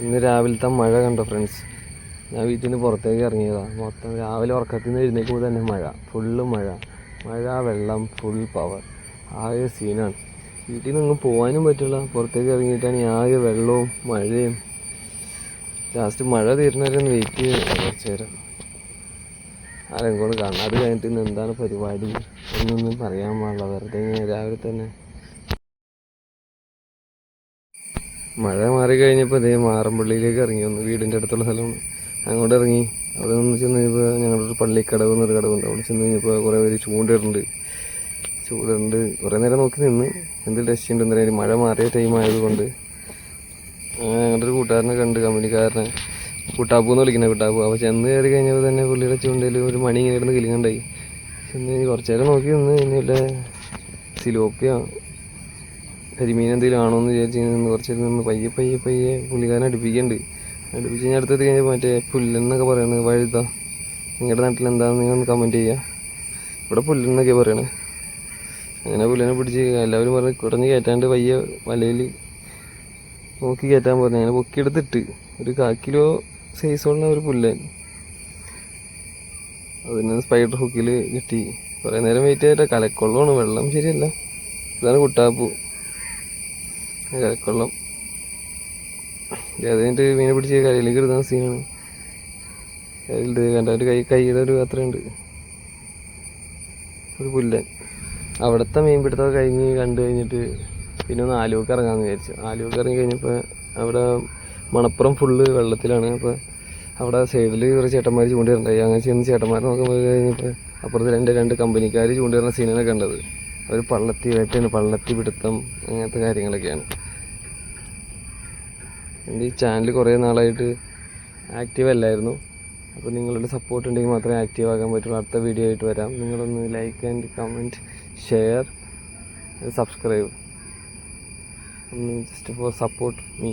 ഇന്ന് രാവിലത്തെ മഴ കണ്ടോ ഫ്രണ്ട്സ് ഞാൻ വീട്ടിൽ നിന്ന് പുറത്തേക്ക് ഇറങ്ങിയതാണ് മൊത്തം രാവിലെ ഉറക്കത്തിൽ നിന്ന് എഴുന്നേക്കുമ്പോൾ തന്നെ മഴ. ഫുള്ള് മഴ. മഴ വെള്ളം ഫുൾ പവർ ആകെ സീനാണ് വീട്ടിൽ നിന്ന് പോകാനും പറ്റില്ല പുറത്തേക്ക് ഇറങ്ങിയിട്ടാണ് ആകെ വെള്ളവും മഴയും. ലാസ്റ്റ് മഴ തീരുന്നവരൊന്ന് വെയിറ്റ് ചെയ്ത് കുറച്ച് നേരം. ആരെങ്കിലും കാണാം അത് കഴിഞ്ഞിട്ട് ഇന്ന് എന്താണ് പരിപാടി? എന്നൊന്നും പറയാൻ പാടില്ല. വെറുതെ രാവിലെ തന്നെ മഴ മാറി കഴിഞ്ഞപ്പോൾ ഇതേ മാറമ്പള്ളിയിലേക്ക് ഇറങ്ങി. വന്നു വീടിന്റെ അടുത്തുള്ള സ്ഥലമാണ്. അങ്ങോട്ട് ഇറങ്ങി. അവിടെ നിന്ന് ചെന്ന് കഴിഞ്ഞപ്പോൾ ഞങ്ങളുടെ ഒരു പള്ളിക്കടവ് എന്നൊരു കടവുണ്ട് അവിടെ ചെന്ന് കഴിഞ്ഞപ്പോൾ കുറേ പേര് ചൂണ്ടിടുന്നുണ്ട് ചൂടുണ്ട് കുറേ നേരം നോക്കി നിന്ന്. എന്ത് ടെസ്റ്റ് ഉണ്ട് എന്തായാലും. മഴ മാറിയ ടൈം ആയതുകൊണ്ട്. ഞങ്ങളുടെ ഒരു കൂട്ടുകാരനെ കണ്ട്. കമ്പനിക്കാരനെ. കുട്ടാപ്പു എന്ന് വിളിക്കുന്ന കുട്ടാപ്പു. അപ്പോൾ ചെന്ന് കയറി കഴിഞ്ഞപ്പോൾ തന്നെ പുള്ളിയുടെ ചൂണ്ടയിൽ ഒരു മണി ഇങ്ങനെ കിടന്ന് കിളിങ്ങണ്ടായി ചെന്ന് കുറച്ച് നേരം നോക്കി നിന്ന് കഴിഞ്ഞ് വല്ല സിലോപ്പിയ കരിമീൻ എന്തെങ്കിലും ആണോ എന്ന് വിചാരിച്ച് നിന്ന് കുറച്ച് നിന്ന് പയ്യെ പയ്യെ പയ്യെ പുള്ളിക്കാരൻ അടുപ്പിക്കുന്നുണ്ട് അടുപ്പിച്ച് കഴിഞ്ഞാൽ അടുത്തെത്തി കഴിഞ്ഞാൽ മറ്റേ പുല്ലെന്നൊക്കെ പറയുന്നത് വഴുത. നിങ്ങളുടെ നാട്ടിൽ എന്താണെന്ന് നിങ്ങൾ ഒന്ന് കമന്റ് ചെയ്യുക ഇവിടെ പുല്ലെന്നൊക്കെ പറയണേ. അങ്ങനെ പുല്ലിനെ പിടിച്ച് എല്ലാവരും പറഞ്ഞ് കുടഞ്ഞ് കയറ്റാണ്ട് പയ്യെ വലയിൽ നോക്കി കയറ്റാൻ പറഞ്ഞു. അങ്ങനെ പൊക്കിയെടുത്തിട്ട് ഒരു കാ കിലോ സൈസുള്ള ഒരു പുല്ലൻ അതിന് സ്പൈഡർ ഹുക്കിൽ കിട്ടി. കുറേ നേരം വെയിറ്റ് ചെയ്തിട്ട്. കലക്കൊള്ളമാണ് വെള്ളം ശരിയല്ല. ഇതാണ് കുട്ടാപ്പു. കലക്കൊള്ളം അത് മീനെ പിടിച്ച് കരയിലേക്ക് ഇടുന്ന സീനാണ്. കയ്യിൽ കണ്ട ഒരു കൈ കൈയുടെ ഒരു അത്രയുണ്ട്. ഒരു പുല്ലൻ. അവിടുത്തെ മീൻ പിടുത്തം കഴിഞ്ഞ് കണ്ടു കഴിഞ്ഞിട്ട് പിന്നെ ഒന്ന് ആലുവക്ക് ഇറങ്ങാമെന്ന് വിചാരിച്ചു. ആലുവക്ക് ഇറങ്ങി കഴിഞ്ഞപ്പോൾ അവിടെ മണപ്പുറം ഫുള്ള് വെള്ളത്തിലാണ്. അപ്പോൾ അവിടെ സൈഡിൽ കുറേ ചേട്ടന്മാർ ചൂണ്ടിയിട്ടുണ്ടായി അങ്ങനെ ചെന്ന് ചേട്ടന്മാർ നോക്കുമ്പോൾ കഴിഞ്ഞപ്പോൾ അപ്പുറത്ത് രണ്ട് രണ്ട് കമ്പനിക്കാർ ചൂണ്ടിടുന്ന സീനാണ് കണ്ടത്. അവർ പള്ളത്തി വേട്ടയാണ് പള്ളത്തി പിടുത്തം അങ്ങനത്തെ കാര്യങ്ങളൊക്കെയാണ്. എന്റെ ഈ ചാനൽ കുറേ നാളായിട്ട് ആക്റ്റീവ് അല്ലായിരുന്നു. അപ്പോൾ നിങ്ങളുടെ സപ്പോർട്ട് ഉണ്ടെങ്കിൽ മാത്രമേ ആക്റ്റീവ് ആകാൻ പറ്റുള്ളൂ. അടുത്ത വീഡിയോ ആയിട്ട് വരാം. നിങ്ങളൊന്ന് like and comment share subscribe just for support me